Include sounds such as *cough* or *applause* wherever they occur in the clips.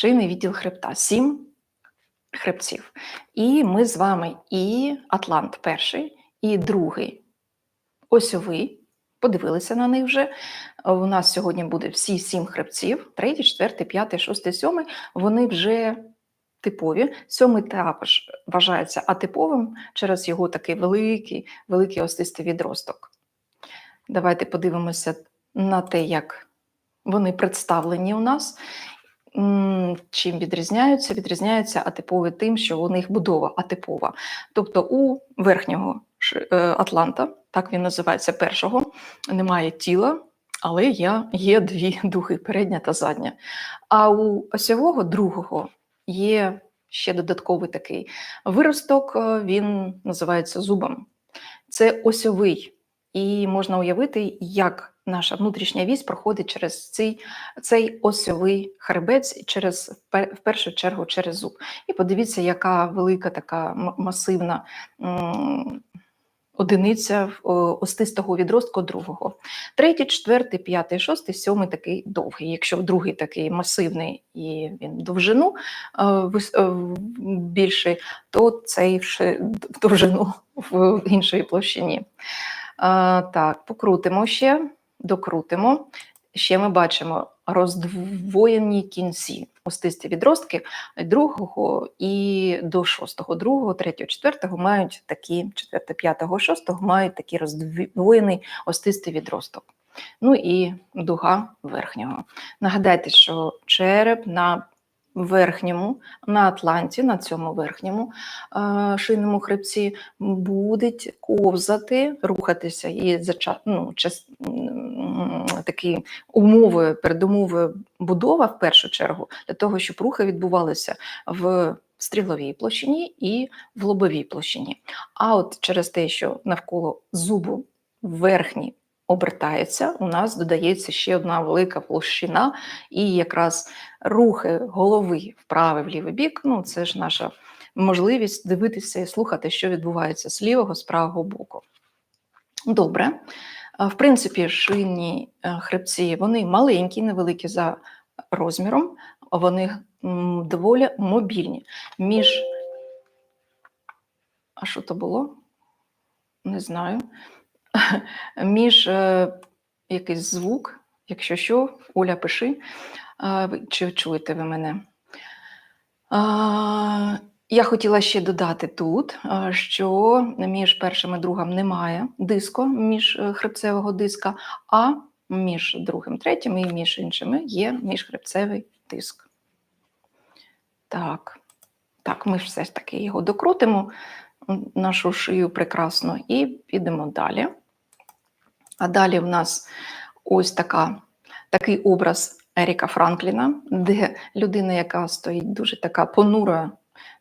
шийний відділ хребта. Сім хребців. І ми з вами і Атлант перший, і другий осьовий. Подивилися на них вже. У нас сьогодні буде всі сім хребців: третій, четвертий, п'ятий, шостий, сьомий. Вони вже типові. Сьомий також вважається атиповим через його такий великий, великий остистий відросток. Давайте подивимося на те, як вони представлені у нас. Чим відрізняються? Відрізняються атипові тим, що у них будова атипова. Тобто у верхнього е, Атланта, так він називається першого, немає тіла, але є, є дві *laughs* дуги, передня та задня. А у осьового другого є ще додатковий такий виросток, е, він називається зубом. Це осьовий. І можна уявити, як наша внутрішня вісь проходить через цей, цей осьовий хребець, через, в першу чергу через зуб. І подивіться, яка велика така масивна одиниця остистого відростку другого. Третій, четвертий, п'ятий, шостий, сьомий такий довгий. Якщо другий такий масивний і він довжину е, е, більший, то цей довжину в іншій площині. А, так, покрутимо ще, докрутимо. Ще ми бачимо роздвоєні кінці, остисті відростки другого і до шостого, другого, третього, четвертого мають такі, четверте, п'ятого, шостого мають такий роздвоєний остистий відросток. Ну і дуга верхнього. Нагадайте, що череп на верхньому, на Атланті, на цьому верхньому е, шийному хребці буде ковзати, рухатися і ну, час, такі умови, передумови будова в першу чергу для того, щоб рухи відбувалися в стріловій площині і в лобовій площині. А от через те, що навколо зубу верхній обертається, у нас додається ще одна велика площина, і якраз рухи голови вправий в лівий бік, ну це ж наша можливість дивитися і слухати, що відбувається з лівого, з правого боку. Добре. В принципі, шийні е, хребці вони маленькі, невеликі за розміром, вони доволі мобільні. Між. А що то було? Не знаю. *laughs* Між е, якийсь звук, якщо що, Оля, пиши, чи чуєте ви мене. Я хотіла ще додати тут, що між першим і другим немає диску, між е, хребцевого диска, а між другим, третім і між іншими є міжхребцевий диск. Так, так, ми все ж таки його докрутимо, нашу шию прекрасно, і підемо далі. А далі в нас ось така, такий образ Еріка Франкліна, де людина, яка стоїть дуже така понура,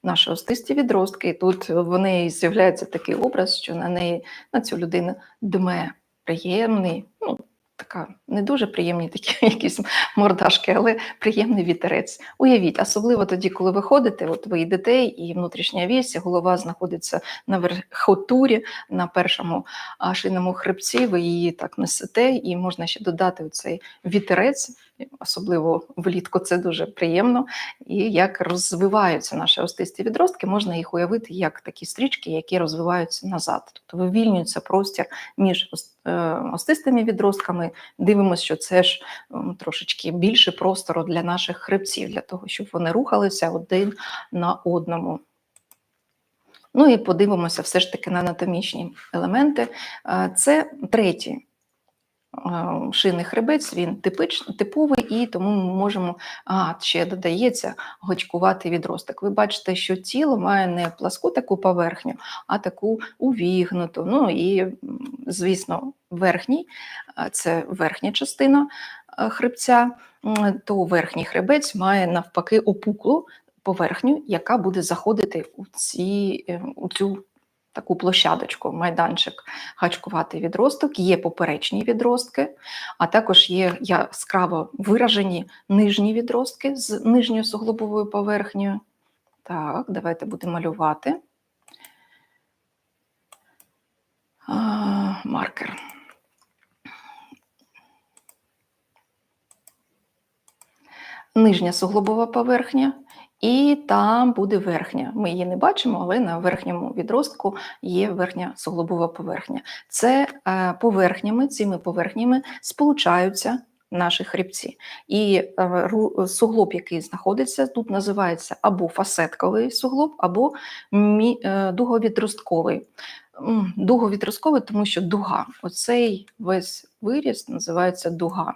наші остисті відростки, і тут в неї з'являється такий образ, що на неї на цю людину дме приємний, ну така не дуже приємні такі *laughs* якісь мордашки, але приємний вітерець. Уявіть, особливо тоді, коли ви ходите, от ви йдете, і внутрішня вісь, голова знаходиться на верхотурі, на першому шийному хребці, ви її так несете, і можна ще додати цей вітерець, особливо влітку це дуже приємно. І як розвиваються наші остисті відростки, можна їх уявити як такі стрічки, які розвиваються назад. Тобто вивільнюється простір між ос- е, остистими відростками. Дивимося, що це ж трошечки більше простору для наших хребців, для того, щоб вони рухалися один на одному. Ну і подивимося все ж таки на анатомічні елементи. Е, Це третій шийний хребець, він типич, типовий, і тому ми можемо, а, ще додається гочкуватий відросток. Ви бачите, що тіло має не пласку таку поверхню, а таку увігнуту. Ну і, звісно, верхній, це верхня частина хребця, то верхній хребець має навпаки опуклу поверхню, яка буде заходити у, ці, е, у цю таку площадочку, майданчик гачкуватий відросток, є поперечні відростки, а також є яскраво виражені нижні відростки з нижньою суглобовою поверхнею. Так, давайте будемо малювати. А, маркер. нижня суглобова поверхня, і там буде верхня. Ми її не бачимо, але на верхньому відростку є верхня суглобова поверхня. Це е, поверхнями, цими поверхнями сполучаються наші хребці. І е, суглоб, який знаходиться тут, називається або фасетковий суглоб, або е, дуговідростковий. Дуговідростковий, тому що дуга. Оцей весь виріс називається дуга.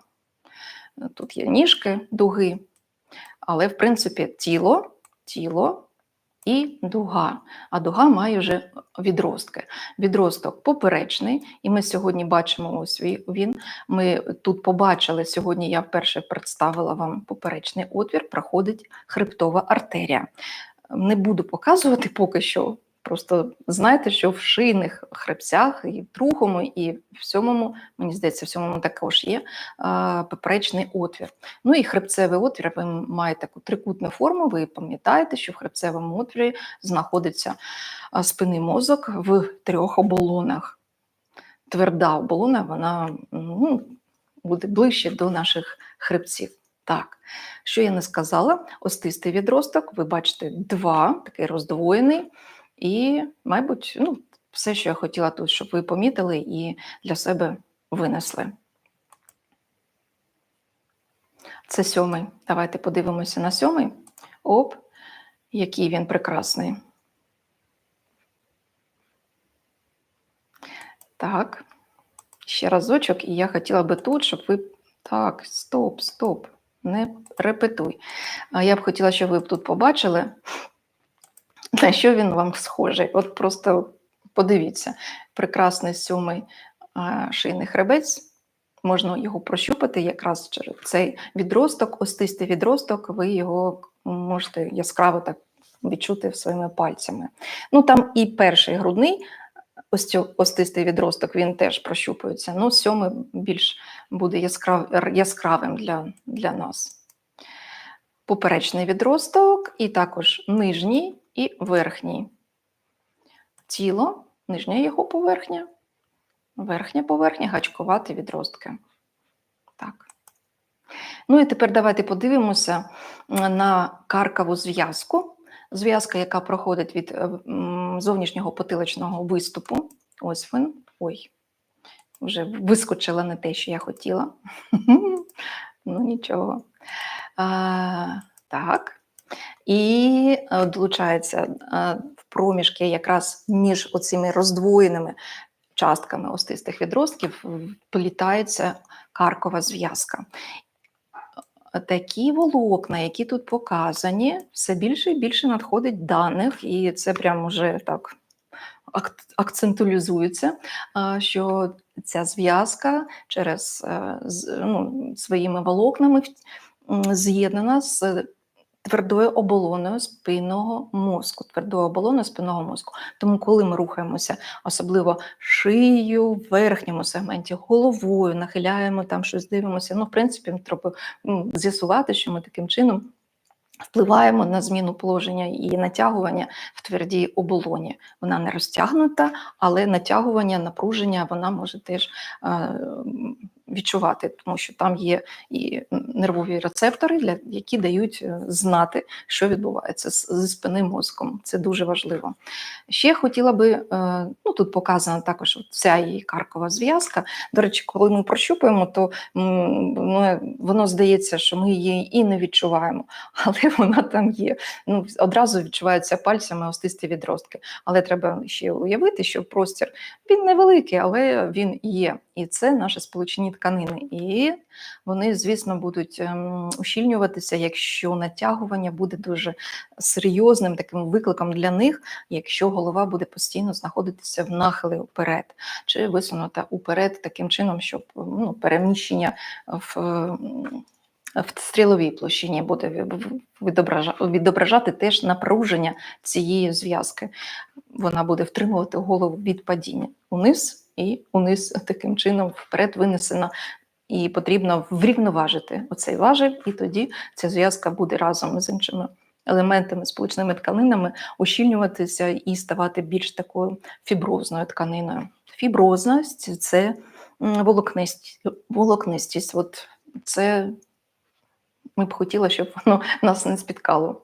Тут є ніжки дуги, але в принципі тіло, тіло і дуга. А дуга має вже відростки. Відросток поперечний, і ми сьогодні бачимо ось ві- він. Ми тут побачили сьогодні. Я вперше представила вам поперечний отвір, проходить хребтова артерія. Не буду показувати поки що. Просто знайте, що в шийних хребцях, і в другому, і в сьомому, мені здається, в сьомому також є поперечний отвір. Ну і хребцевий отвір, ви маєте таку трикутну форму. Ви пам'ятаєте, що в хребцевому отвірі знаходиться спинний мозок в трьох оболонах. Тверда оболона, вона ну, буде ближче до наших хребців. Так, що я не сказала, остистий відросток, ви бачите, два, такий роздвоєний, і, мабуть, ну, все, що я хотіла тут, щоб ви помітили і для себе винесли. Це сьомий. Давайте подивимося на сьомий. Оп, який він прекрасний. Так, ще разочок, і я хотіла би тут, щоб ви. Так, стоп, стоп, не репетуй. Я б хотіла, щоб ви тут побачили, *laughs* на що він вам схожий. От просто подивіться, прекрасний сьомий шийний хребець. Можна його прощупати якраз через цей відросток, остистий відросток, ви його можете яскраво так відчути своїми пальцями. Ну там і перший грудний, остистий відросток, він теж прощупується. Ну, сьомий більш буде яскрав, яскравим для, для нас. Поперечний відросток, і також нижній і верхній. Тіло, нижня його поверхня, верхня поверхня, гачкувати відростки. Так. Ну і тепер давайте подивимося на каркову зв'язку. Зв'язка, яка проходить від е, зовнішнього потиличного виступу. Ось він. Ой, вже вискочила не те, що я хотіла. *laughs* Ну, нічого. А, так. І е, долучається е, в проміжки якраз між оцими роздвоєними частками остистих відростків плітається каркова зв'язка. Такі волокна, які тут показані, все більше і більше надходить даних, і це прямо вже так ак- акцентуалізується, що ця зв'язка через е, ну, своїми волокнами з'єднана з твердою оболоною спинного мозку, твердою оболоною спинного мозку. Тому, коли ми рухаємося, особливо шиєю, в верхньому сегменті, головою, нахиляємо там щось, дивимося. Ну, в принципі, треба з'ясувати, що ми таким чином. Впливаємо на зміну положення і натягування в твердій оболоні. Вона не розтягнута, але натягування, напруження вона може теж е, відчувати, тому що там є і нервові рецептори, для, які дають е, знати, що відбувається зі спини мозком. Це дуже важливо. Ще хотіла би, е, ну тут показана також ця її каркова зв'язка. До речі, коли ми прощупуємо, то ну, воно здається, що ми її і не відчуваємо, *laughs* але вона там є. Ну, одразу відчуваються пальцями остисті відростки. Але треба ще уявити, що простір він невеликий, але він є. І це наші сполучені тканини. І вони, звісно, будуть ем, ущільнюватися, якщо натягування буде дуже серйозним таким викликом для них, якщо голова буде постійно знаходитися в нахили вперед, чи висунута уперед таким чином, щоб ну, переміщення в. ем, В стріловій площині буде ві- відображати теж напруження цієї зв'язки. Вона буде втримувати голову від падіння униз і униз таким чином вперед винесена. І потрібно врівноважити оцей важіль, і тоді ця зв'язка буде разом з іншими елементами, сполучними тканинами ущільнюватися і ставати більш такою фіброзною тканиною. Фіброзність це волокнистість. волокнистість. От це ми б хотіли, щоб воно нас не спіткало.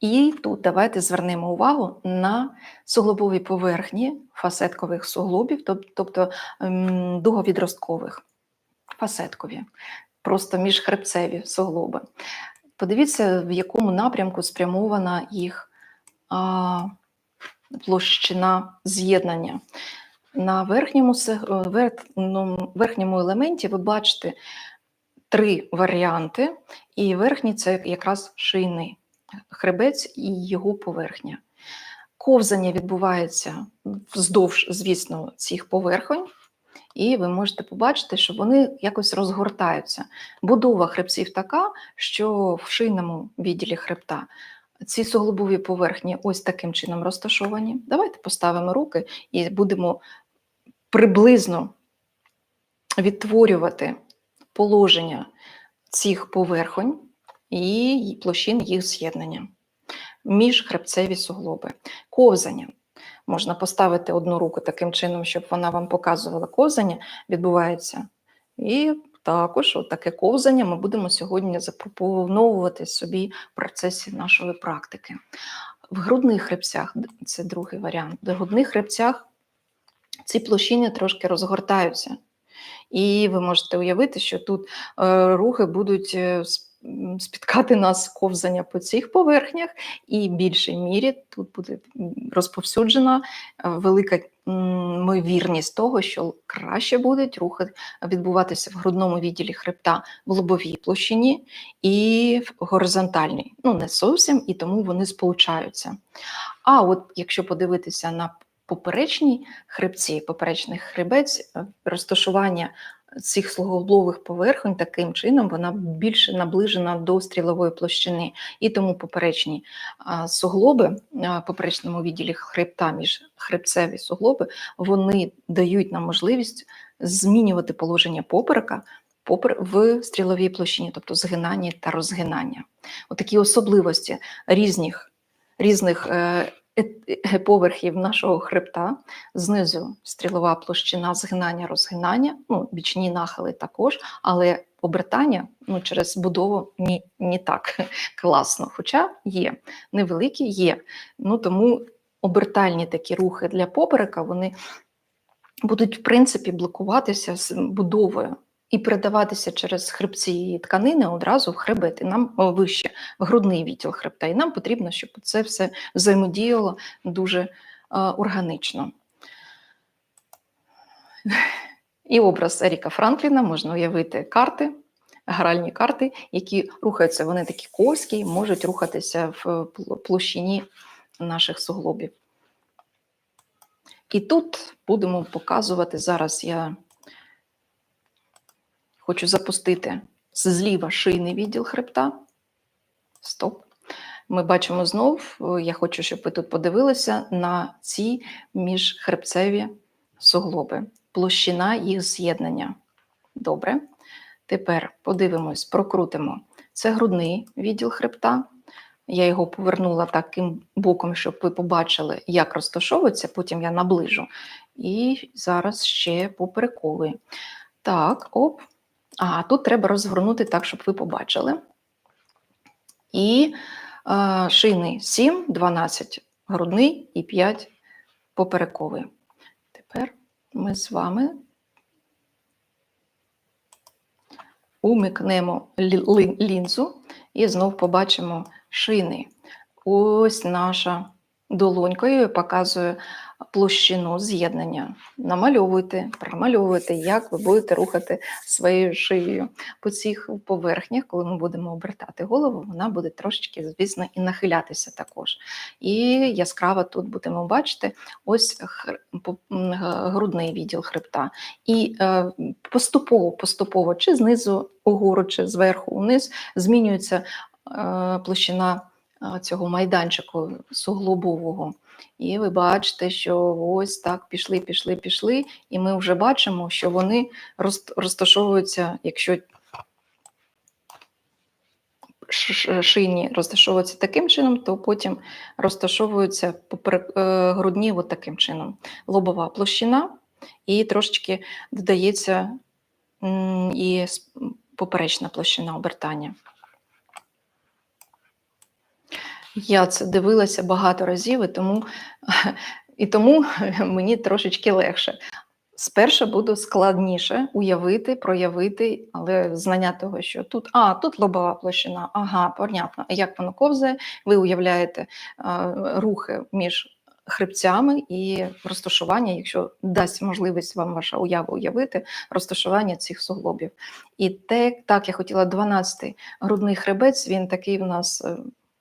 І тут давайте звернемо увагу на суглобові поверхні фасеткових суглобів, тобто ем, дуговідросткових, фасеткові, просто міжхребцеві суглоби. Подивіться, в якому напрямку спрямована їх площина з'єднання. На верхньому, е, верхньому, верхньому елементі ви бачите три варіанти, і верхній це якраз шийний хребець і його поверхня. Ковзання відбувається вздовж, звісно, цих поверхонь, і ви можете побачити, що вони якось розгортаються. Будова хребців така, що в шийному відділі хребта ці суглобові поверхні ось таким чином розташовані. Давайте поставимо руки і будемо приблизно відтворювати положення цих поверхонь і площин їх з'єднання. Міжхребцеві суглоби. Ковзання. Можна поставити одну руку таким чином, щоб вона вам показувала ковзання, відбувається. І також таке ковзання ми будемо сьогодні запропоновувати собі в процесі нашої практики. В грудних хребцях це другий варіант. В грудних хребцях ці площини трошки розгортаються. І ви можете уявити, що тут е, рухи будуть е, спіткати нас ковзання по цих поверхнях, і в більшій мірі тут буде розповсюджена е, велика ймовірність того, що краще будуть рухи відбуватися в грудному відділі хребта в лобовій площині і в горизонтальній. Ну, не зовсім, і тому вони сполучаються. А от якщо подивитися на поперечній хребці, поперечний хребець, е, розташування цих слугоблових поверхонь таким чином вона більше наближена до стрілової площини. І тому поперечні суглоби, поперечному відділі хребта між хребцеві суглоби, вони дають нам можливість змінювати положення поперека в стріловій площині, тобто згинання та розгинання. Отакі особливості різних, різних е, поверхів нашого хребта. Знизу стрілова площина згинання, розгинання, ну, бічні нахили також, але обертання ну, через будову ні, не так *laughs* класно. Хоча є, невеликі є. Ну, тому обертальні такі рухи для поперека вони будуть, в принципі, блокуватися з будовою. І передаватися через хребці тканини одразу в хребет, і нам вище, в грудний відділ хребта. І нам потрібно, щоб це все взаємодіяло дуже е, органічно. І образ Еріка Франкліна можна уявити карти, гральні карти, які рухаються, вони такі ковські, можуть рухатися в площині наших суглобів. І тут будемо показувати зараз. Я хочу запустити зліва шийний відділ хребта. Стоп. Ми бачимо знов, я хочу, щоб ви тут подивилися на ці міжхребцеві суглоби, площина їх з'єднання. Добре. Тепер подивимось, прокрутимо. Це грудний відділ хребта. Я його повернула таким боком, щоб ви побачили, як розташовується, потім я наближу. І зараз ще поперековий. Так, оп. А тут треба розгорнути так, щоб ви побачили. І е, шийний 7, 12 грудний і 5 поперековий. Тепер ми з вами умикнемо лінзу і знов побачимо шийний. Ось наша долонькою я показую площину з'єднання. Намальовуйте, промальовуйте, як ви будете рухати своєю шиєю по цих поверхнях, коли ми будемо обертати голову, вона буде трошечки, звісно, і нахилятися також. І яскраво тут будемо бачити ось грудний відділ хребта. І е, поступово, поступово, чи знизу угору, чи зверху униз, змінюється е, площина цього майданчику суглобового. І ви бачите, що ось так пішли, пішли, пішли, і ми вже бачимо, що вони розташовуються, якщо ш- ш- розташовуються таким чином, то потім розташовуються поперек, е, грудні от таким чином. Лобова площина, і трошечки додається і поперечна площина обертання. Я це дивилася багато разів, і тому, *laughs* і тому *laughs* мені трошечки легше. Спершу буде складніше уявити, проявити, але знання того, що тут, а, тут лобова площина, ага, понятно. Як воно ковзає, ви уявляєте а, рухи між хребцями і розташування, якщо дасть можливість вам ваша уява уявити, розташування цих суглобів. І те, так, я хотіла 12-й грудний хребець, він такий у нас е,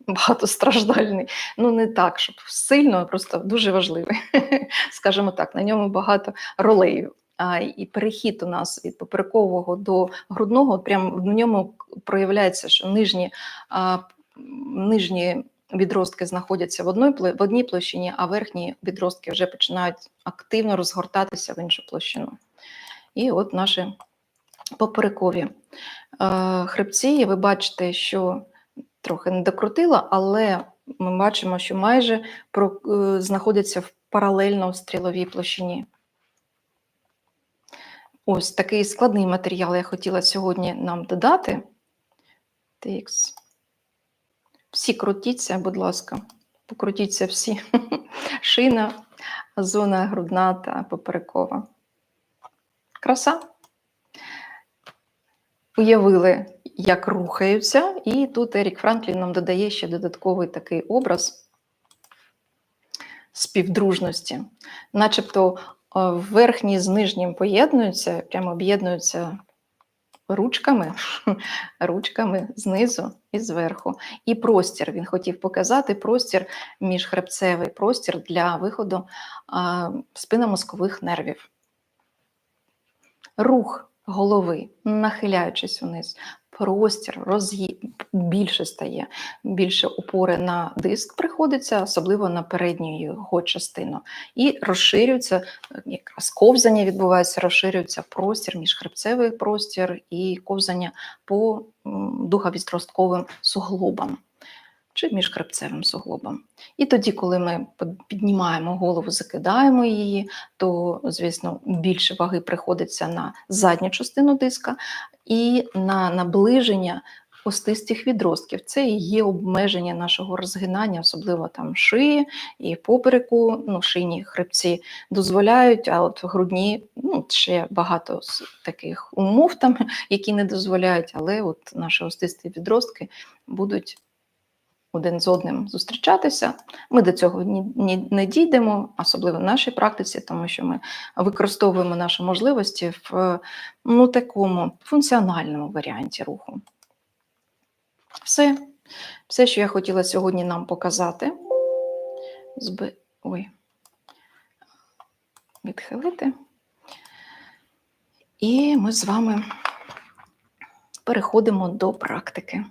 багатостраждальний. Ну, не так, щоб сильно, а просто дуже важливий. *laughs* Скажімо так, на ньому багато ролей. А, і перехід у нас від поперекового до грудного, от прямо в ньому проявляється, що нижні, а, нижні відростки знаходяться в одній, в одній площині, а верхні відростки вже починають активно розгортатися в іншу площину. І от наші поперекові е, хребці, і ви бачите, що трохи не докрутила, але ми бачимо, що майже е, знаходяться в паралельно стріловій площині. Ось такий складний матеріал я хотіла сьогодні нам додати. TX. Всі крутіться, будь ласка, покрутіться всі. *laughs* Шина, зона грудна та поперекова. Краса. Уявили, як рухаються, і тут Ерік Франклін нам додає ще додатковий такий образ співдружності. Начебто е, верхній з нижнім поєднуються, прямо об'єднуються ручками, *laughs* ручками знизу і зверху. І простір він хотів показати простір міжхребцевий простір для виходу а, спинномозкових нервів. Рух голови, нахиляючись вниз, простір роз'ї... більше стає, більше опори на диск приходиться, особливо на передню його частину. І розширюється, якраз ковзання відбувається, розширюється простір, міжхребцевий простір і ковзання по м, духовістростковим суглобам чи міжхребцевим суглобам. І тоді, коли ми піднімаємо голову, закидаємо її, то, звісно, більше ваги приходиться на задню частину диска і на наближення остистих відростків. Це і є обмеження нашого розгинання, особливо там шиї і попереку, ну, шийні хребці дозволяють, а от грудні ну, ще багато таких умов, там, *laughs* які не дозволяють, але от наші остисті відростки будуть один з одним зустрічатися. Ми до цього ні, ні, не дійдемо, особливо в нашій практиці, тому що ми використовуємо наші можливості в ну, такому функціональному варіанті руху. Все, все, що я хотіла сьогодні нам показати. Зби... Ой. Відхилити. І ми з вами переходимо до практики.